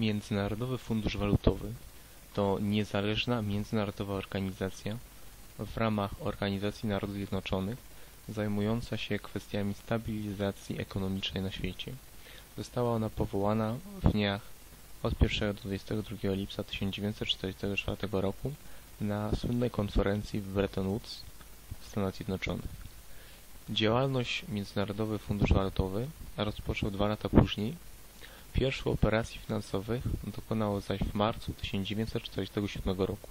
Międzynarodowy Fundusz Walutowy to niezależna międzynarodowa organizacja w ramach Organizacji Narodów Zjednoczonych zajmująca się kwestiami stabilizacji ekonomicznej na świecie. Została ona powołana w dniach od 1 do 22 lipca 1944 roku na słynnej konferencji w Bretton Woods w Stanach Zjednoczonych. Działalność Międzynarodowy Fundusz Walutowy rozpoczął dwa lata później. Pierwszych operacji finansowych dokonało zaś w marcu 1947 roku.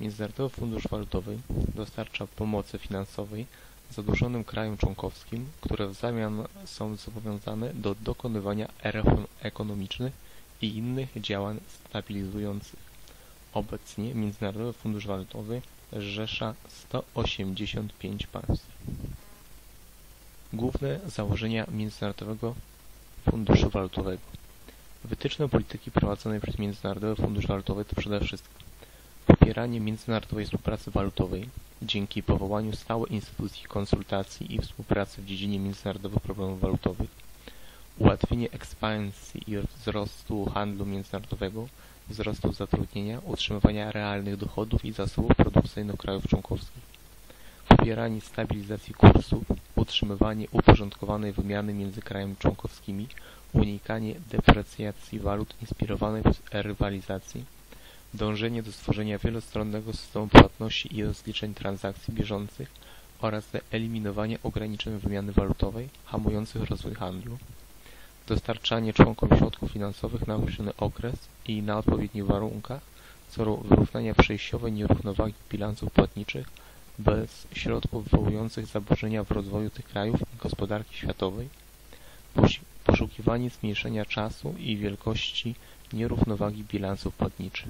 Międzynarodowy Fundusz Walutowy dostarcza pomocy finansowej zadłużonym krajom członkowskim, które w zamian są zobowiązane do dokonywania reform ekonomicznych i innych działań stabilizujących. Obecnie Międzynarodowy Fundusz Walutowy zrzesza 185 państw. Główne założenia Międzynarodowego Funduszu Walutowego. Wytyczne polityki prowadzonej przez Międzynarodowy Fundusz Walutowy to przede wszystkim popieranie międzynarodowej współpracy walutowej dzięki powołaniu stałej instytucji konsultacji i współpracy w dziedzinie międzynarodowych problemów walutowych, ułatwienie ekspansji i wzrostu handlu międzynarodowego, wzrostu zatrudnienia, utrzymywania realnych dochodów i zasobów produkcyjnych krajów członkowskich, popieranie stabilizacji kursów, utrzymywanie uporządkowanej wymiany między krajami członkowskimi, unikanie deprecjacji walut inspirowanej przez rywalizację, dążenie do stworzenia wielostronnego systemu płatności i rozliczeń transakcji bieżących oraz eliminowanie ograniczeń wymiany walutowej hamujących rozwój handlu, dostarczanie członkom środków finansowych na określony okres i na odpowiednich warunkach w celu wyrównania przejściowej nierównowagi bilansów płatniczych bez środków wywołujących zaburzenia w rozwoju tych krajów i gospodarki światowej, poszukiwanie zmniejszenia czasu i wielkości nierównowagi bilansów płatniczych.